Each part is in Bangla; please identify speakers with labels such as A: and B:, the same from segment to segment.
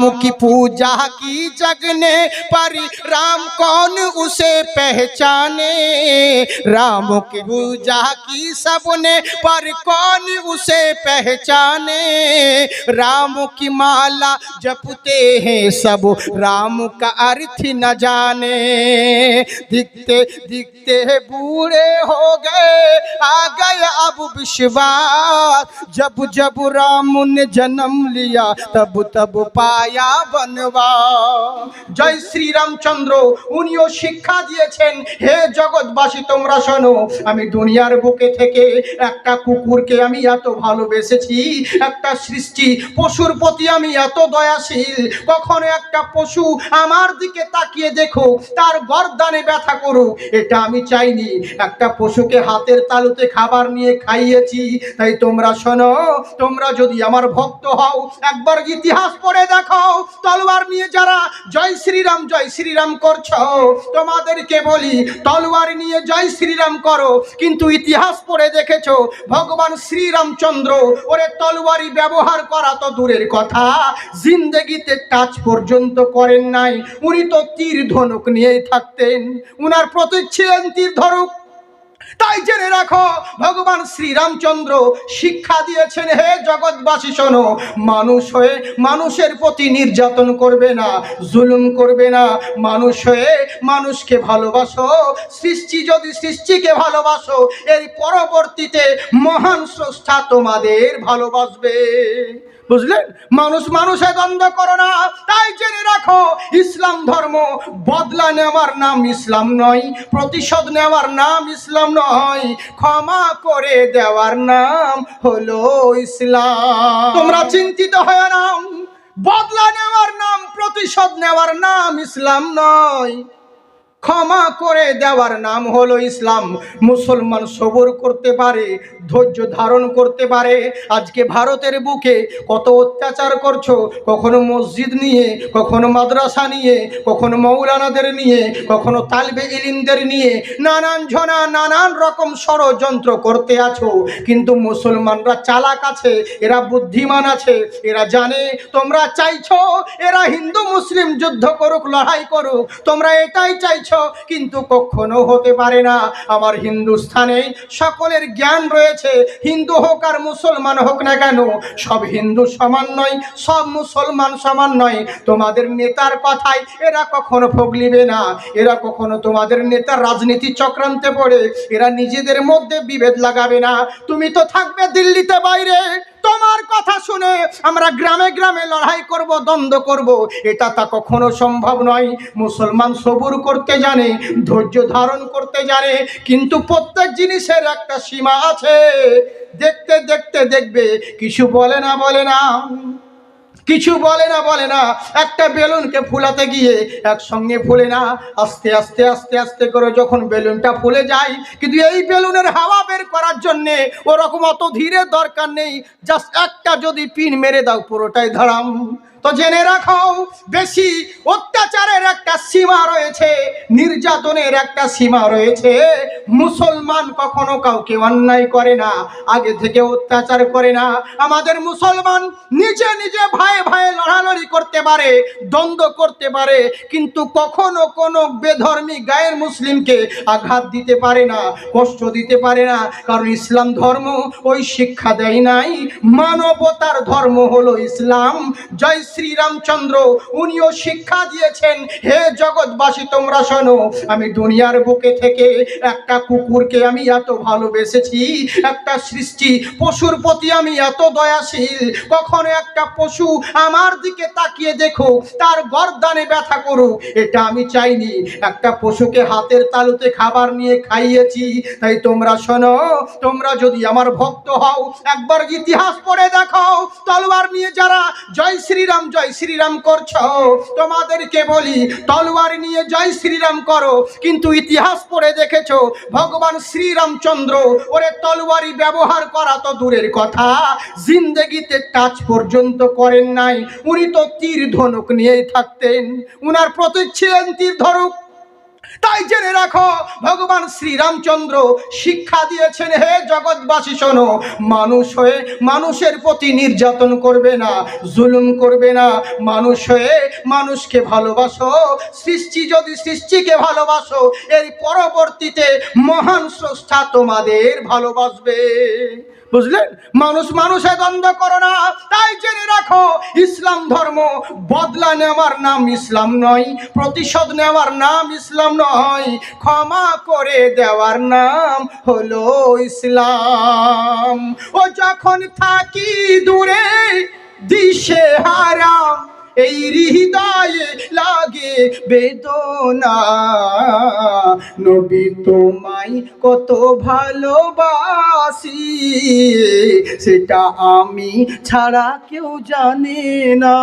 A: की पूजा की जगने पर राम कौन उसे पहचाने? राम की पूजा की सबने पर कौन उसे पहचाने? राम की माला जपते हैं सब, राम का अर्थ न जाने। दिखते दिखते बूढ़े हो गए, आ गया अब विश्वास। जब जब राम ने जन्म लिया, तब तब पाया ছায়া বনবা। জয় শ্রীরামচন্দ্র, উনিও শিক্ষা দিয়েছেন, হে জগৎবাসী, তোমরা শোনো, আমি দুনিয়ার বুকে থেকে একটা কুকুরকে আমি এত ভালোবেসেছি, একটা সৃষ্টি পশুর প্রতি আমি এত দয়াশীল, কখনো একটা পশু আমার দিকে তাকিয়ে দেখো, তার গরদানে ব্যথা করুক এটা আমি চাইনি, একটা পশুকে হাতের তালুতে খাবার নিয়ে খাইয়েছি, তাই তোমরা শোনো, তোমরা যদি আমার ভক্ত হও, একবার ইতিহাস পড়ে দেখো তলোয়ার নিয়ে যারা, জয় শ্রীরাম জয় শ্রীরাম করছ। তোমাদেরকে বলি, তলোয়ার নিয়ে জয় শ্রীরাম করো, কিন্তু ইতিহাস পড়ে দেখেছ, ভগবান শ্রীরামচন্দ্র, ওরে তলোয়ারি ব্যবহার করা তো দূরের কথা, জিন্দেগিতে টাচ পর্যন্ত করেন নাই, উনি তো তীর ধনুক নিয়েই থাকতেন, উনার প্রতীক ছিলেন তীর ধনুক। তাই জেনে রাখো, ভগবান শ্রীরামচন্দ্র শিক্ষা দিয়েছেন, হে জগৎবাসী, শোনো, মানুষ হয়ে মানুষের প্রতি নির্যাতন করবে না, জুলুম করবে না। মানুষ হয়ে মানুষকে ভালোবাসো, সৃষ্টি যদি সৃষ্টিকে ভালোবাসো এই পরবর্তীতে মহান স্রষ্টা তোমাদের ভালোবাসবে। বুঝলেন মানুষ মানুষে দ্বন্দ্ব করো না। তাই জেনে রাখো, ইসলাম ধর্ম বদলা নেওয়ার নাম ইসলাম নয়, প্রতিশোধ নেওয়ার নাম ইসলাম নয়, ক্ষমা করে দেওয়ার নাম হলো ইসলাম। তোমরা চিন্তিত হয় না বদলা নেওয়ার নাম, প্রতিশোধ নেওয়ার নাম ইসলাম নয়। ক্ষমা করে দেওয়ার নাম হলো ইসলাম। মুসলমান সবর করতে পারে, ধৈর্য ধারণ করতে পারে। আজকে ভারতের বুকে কত অত্যাচার করছ? কখনো মসজিদ নিয়ে, কখনো মাদ্রাসা নিয়ে, কখনো মৌলানাদের নিয়ে, কখনো তালবে ইলিমদের নিয়ে নানান ঝনা, নানান রকম ষড়যন্ত্র করতে আছো। কিন্তু মুসলমানরা চালাক আছে, এরা বুদ্ধিমান আছে, এরা জানে, তোমরা চাইছো, এরা হিন্দু, মুসলিম যুদ্ধ করুক, লড়াই করুক, তোমরা এটাই চাইছো। কিন্তু কখনো হতে পারে না। আমার হিন্দুস্থানে সকলের জ্ঞান রয়েছে। হিন্দু হোক আর মুসলমান হোক না কেন, সব হিন্দু সমান নয়, সব মুসলমান সমান নয়। তোমাদের নেতার কথায় এরা কখনো ভোগলিবে না। এরা কখনো তোমাদের নেতার রাজনীতি চক্রান্তে পড়ে। এরা নিজেদের মধ্যে বিভেদ লাগাবে না। তুমি তো থাকবে দিল্লিতে বাইরে। তোমার কথা শুনে আমরা গ্রামে গ্রামে লড়াই করব, দ্বন্দ্ব করব। এটা তা কখনো সম্ভব নয়। মুসলমান সবুর করতে জানে, ধৈর্য ধারণ করতে জানে, কিন্তু প্রত্যেক জিনিসের একটা সীমা আছে। দেখতে দেখতে দেখবে, কিছু বলে না বলে না। কিছু বলে না বলে না। একটা বেলুনকে ফুলাতে গিয়ে একসঙ্গে ফুলে না। আস্তে আস্তে আস্তে আস্তে করে যখন বেলুনটা ফুলে যায়, কিন্তু এই বেলুনের হাওয়া বের করার জন্যে ওরকম অত ধীরে দরকার নেই। জাস্ট একটা যদি পিন মেরে দাও পুরোটাই ধরাম। তো জেনে রাখো, বেশি অত্যাচারের একটা সীমা রয়েছে, নির্যাতনের একটা সীমা রয়েছে। মুসলমান কখনো কাউকে অন্যায় করে না, আগে থেকে অত্যাচার করে না। আমাদের মুসলমান নিজে নিজে ভাই ভাই লড়ালড়ি করতে পারে, দ্বন্দ্ব করতে পারে, কিন্তু কখনো কোনো বেধর্মী গায়ের মুসলিমকে আঘাত দিতে পারে না, কষ্ট দিতে পারে না। কারণ ইসলাম ধর্ম ওই শিক্ষা দেয় নাই। মানবতার ধর্ম হলো ইসলাম। জয় শ্রীরামচন্দ্র, উনিও শিক্ষা দিয়েছেন, হে জগৎবাসী, তোমরা শোনো, আমি দুনিয়ার বুকে থেকে একটা কুকুরকে আমি এত ভালোবেসেছি, একটা সৃষ্টি পশুর প্রতি আমি এত দয়াশীল, কখনো একটা পশু আমার দিকে তাকিয়ে দেখো, তার গর্দানে ব্যথা করুক এটা আমি চাইনি, একটা পশুকে হাতের তালুতে খাবার নিয়ে খাইয়েছি, তাই তোমরা শোনো, তোমরা যদি আমার ভক্ত হও, একবার ইতিহাস পড়ে দেখো, তলোয়ার নিয়ে যারা জয় শ্রীরাম জয় শ্রীরাম করছ। তোমাদেরকে বলি, তলোয়ার নিয়ে জয় শ্রীরাম করো। কিন্তু ইতিহাস পড়ে দেখেছ, ভগবান শ্রীরামচন্দ্র, ওরে তলোয়ারি ব্যবহার করা তো দূরের কথা। জিন্দেগিতে টাচ পর্যন্ত করেন নাই, উনি তো তীর ধনুক নিয়েই থাকতেন। উনার প্রতীক ছিলেন তীর ধনুক। তাই জেনে রাখো, ভগবান শ্রীরামচন্দ্র শিক্ষা দিয়েছেন, হে জগৎবাসী শোনো, মানুষ হয়ে মানুষের প্রতি নির্যাতন করবে না, জুলুম করবে না, মানুষ হয়ে মানুষকে ভালোবাসো, সৃষ্টি যদি সৃষ্টিকে ভালোবাসো, এর পরবর্তীতে মহান স্রষ্টা তোমাদের ভালোবাসবে। বুঝলেন মানুষ মানুষে দ্বন্দ্ব করো না। তাই জেনে রাখো, ইসলাম ধর্ম বদলা নেওয়ার নাম ইসলাম নয়, প্রতিশোধ নেওয়ার নাম ইসলাম নয়, ক্ষমা করে দেওয়ার নাম হলো ইসলাম। ও যখন থাকি দূরে দিশে হারাম এই হৃদয়ে লাগে বেদনা। নবী তোমায় কত ভালোবাসি, সেটা আমি ছাড়া কেউ জানে না।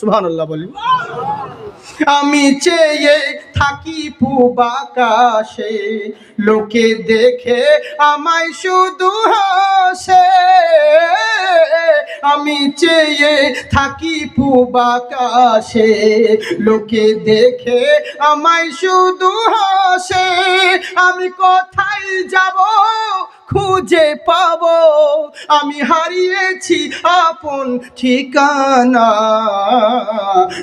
A: সুবহানাল্লাহ বলি আমি চেয়ে থাকি পুবাকাশে। লোকে দেখে আমায় শুধু হাসে। আমি চেয়ে থাকি পুবাকাশে। লোকে দেখে আমায় শুধু হাসে। আমি কোথায় যাব? খুঁজে পাবো। আমি হারিয়েছি আপন ঠিকানা।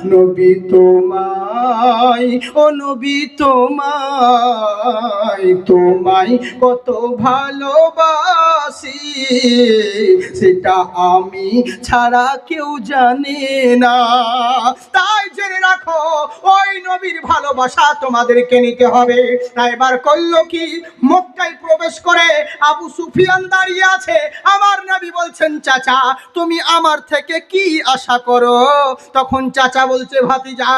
A: নবী তোমায়, ও নবী তোমায় তোমায় কত ভালোবাসি। সেটা আমি ছাড়া কেউ জানে না। তাই জেনে রাখো, ওই নবীর ভালোবাসা তোমাদেরকে নিতে হবে। তাই এবার করল কি? মক্কায় প্রবেশ করে আবু সুফিয়ান দাঁড়িয়ে আছে। আমার নবী বলছেন, চাচা, তুমি আমার থেকে কি আশা করো? তখন চাচা বলছে, ভাতিজা,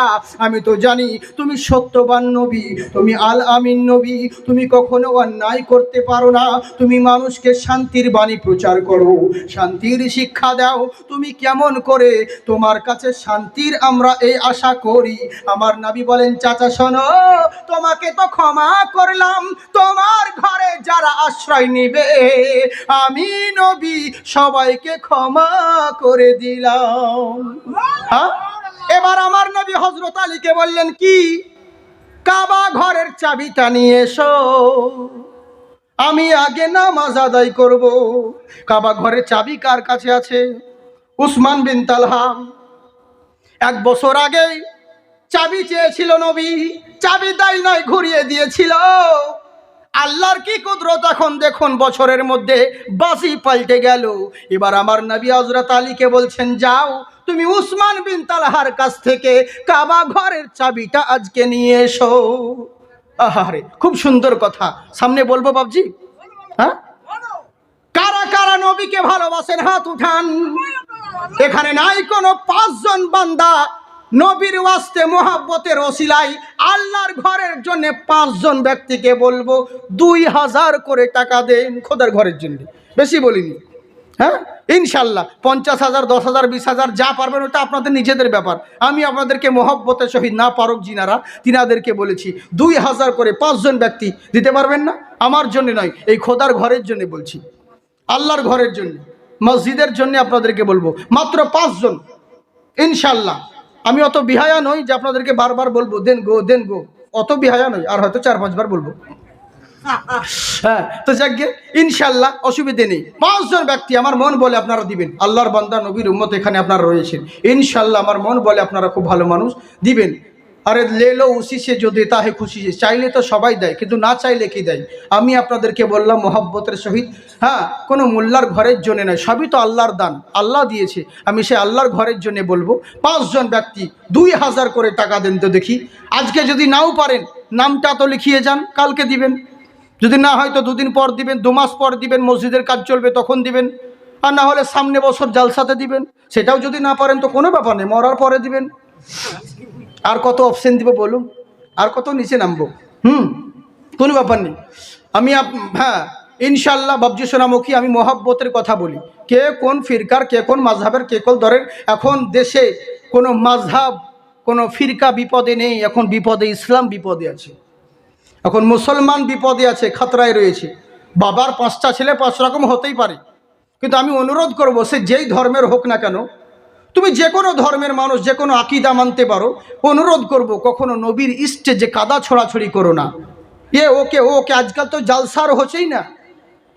A: আমি তো জানি তুমি সত্যবান নবী, তুমি আল আমিন নবী, তুমি কখনো অন্যায় করতে পারো না। তুমি মানুষকে শান্তির বাণী প্রচার করো, শান্তির শিক্ষা দাও। তুমি কেমন করে তোমার কাছে শান্তির আমরা এই আশা করি? আমার নাবি বলেন, চাচা, শোনো, তোমাকে তো ক্ষমা করলাম। তোমার ঘরে যারা আশ্রয় নিবে আমি নবী, সবাইকে ক্ষমা করে দিলাম। এবার আমার নবী হজরত আলীকে বললেন, কি? কাবা ঘরের চাবিটা নিয়ে এসো। আমি আগে নামাজ আদায় করব। কাবা ঘরের চাবি কার কাছে আছে? উসমান বিন তালহাম এক বছর আগে চাবি চেয়েছিল নবী, চাবি দাই নয়, ঘুরিয়ে দিয়েছিল। আল্লাহর কি কুদরত এখন? দেখুন, বছরের মধ্যে বাসি পাল্টে গেল। এবার আমার নবী হজরত আলীকে বলছেন, যাও, তুমি উসমান বিন তালহার কাছ থেকে কাবা ঘরের চাবিটা আজকে নিয়ে এসো। আহারে, খুব সুন্দর কথা। সামনে বলব বাবজি হ্যাঁ? কারা কারা নবীকে ভালোবাসেন, হাত উঠান। এখানে নাই কোনো পাঁচজন বান্দা। নবীর ওয়াস্তে মোহাব্বতের ওসিলাই আল্লাহর ঘরের জন্য পাঁচজন ব্যক্তিকে বলব, দুই হাজার করে টাকা দেন খোদার ঘরের জন্য। বেশি বলিনি। হ্যাঁ? ইনশাল্লাহ, পঞ্চাশ হাজার, দশ হাজার, বিশ হাজার, যা পারবেন ওটা আপনাদের নিজেদের ব্যাপার। আমি আপনাদেরকে মোহব্বতের সহিত না পারক জিনারা তিনাদেরকে বলেছি, দুই হাজার করে পাঁচজন ব্যক্তি দিতে পারবেন না? আমার জন্য নয়, এই খোদার ঘরের জন্য বলছি। আল্লাহর ঘরের জন্য, মসজিদের জন্য আপনাদেরকে বলব, মাত্র পাঁচজন। ইনশাল্লাহ। আমি অত বিহায়া নই যে আপনাদেরকে বারবার বলব, দেন গো দেন গো। অত বিহায়া নই, আর হয়তো চার পাঁচবার বলব। হ্যাঁ তো যাকে ইনশাল্লাহ অসুবিধে নেই। পাঁচজন ব্যক্তি আমার মন বলে আপনারা দিবেন। আল্লাহর বান্দা, নবীর উম্মত এখানে আপনারা রয়েছেন। ইনশাল্লাহ আমার মন বলে আপনারা খুব ভালো মানুষ দিবেন। আরে লে লেলো উসি সে যদি তাহে খুশি সে। চাইলে তো সবাই দেয়, কিন্তু না চাইলে কি দেয়? আমি আপনাদেরকে বললাম, মোহাব্বতের সহিত হ্যাঁ কোনো মোল্লার ঘরের জন্য নয়, সবই তো আল্লাহর দান, আল্লাহ দিয়েছে। আমি সে আল্লাহর ঘরের জন্য বলব, পাঁচজন ব্যক্তি দুই হাজার করে টাকা দেন তো দেখি। আজকে যদি নাও পারেন, নামটা তো লিখিয়ে যান, কালকে দিবেন। যদি না হয় তো দুদিন পর দিবেন, দু মাস পর দিবেন, মসজিদের কাজ চলবে, তখন দিবেন। আর না হলে সামনে বছর জালসাতে দিবেন। সেটাও যদি না পারেন তো কোনো ব্যাপার নেই, মরার পরে দিবেন। আর কত অপশন দিব বলুন? আর কত নিচে নামবো? হুম, কোনো ব্যাপার নেই। আমি হ্যাঁ ইনশাল্লাহ বাবজি সোনামুখী, আমি মহাব্বতের কথা বলি। কে কোন ফিরকার, কে কোন মাঝহাবের, কে কোন দরের এখন দেশে কোনো মাঝহাব, কোনো ফিরকা বিপদে নেই, এখন বিপদে, ইসলাম বিপদে আছে। এখন মুসলমান বিপদে আছে, খাতরায় রয়েছে। বাবার পাঁচটা ছেলে পাঁচ রকম হতেই পারে। কিন্তু আমি অনুরোধ করব, সে যেই ধর্মের হোক না কেন তুমি যে কোনো ধর্মের মানুষ, যে কোনো আকিদা মানতে পারো, অনুরোধ করব কখনো নবীর ইষ্টে যে কাদা ছড়াছড়ি করো না। এ ওকে ওকে, আজকাল তো জালসার হচ্ছেই না।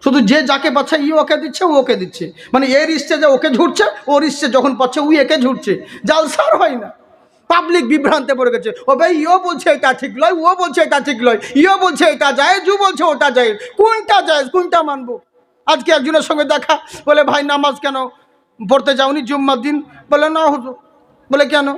A: শুধু যে যাকে পাচ্ছে, ই ওকে দিচ্ছে, ও ওকে দিচ্ছে। মানে এর ইচ্ছে যে ওকে ঝুটছে ওর ইচ্ছে যখন পাচ্ছে উই একে ঝুটছে জালসার হয় না। পাবলিক বিভ্রান্তে পড়ে গেছে। ও ভাই ইও বলছে এটা ঠিক লয় ও বলছে এটা ঠিক লয় ইও বলছে এটা যায়, জু বলছে ওটা যায়। কোনটা যায়, কোনটা মানবো? আজকে একজনের সঙ্গে দেখা, বলে, ভাই, নামাজ কেন পড়তে যাওনি জুম্মার দিন? বলে না হুজুর। বলে কেন?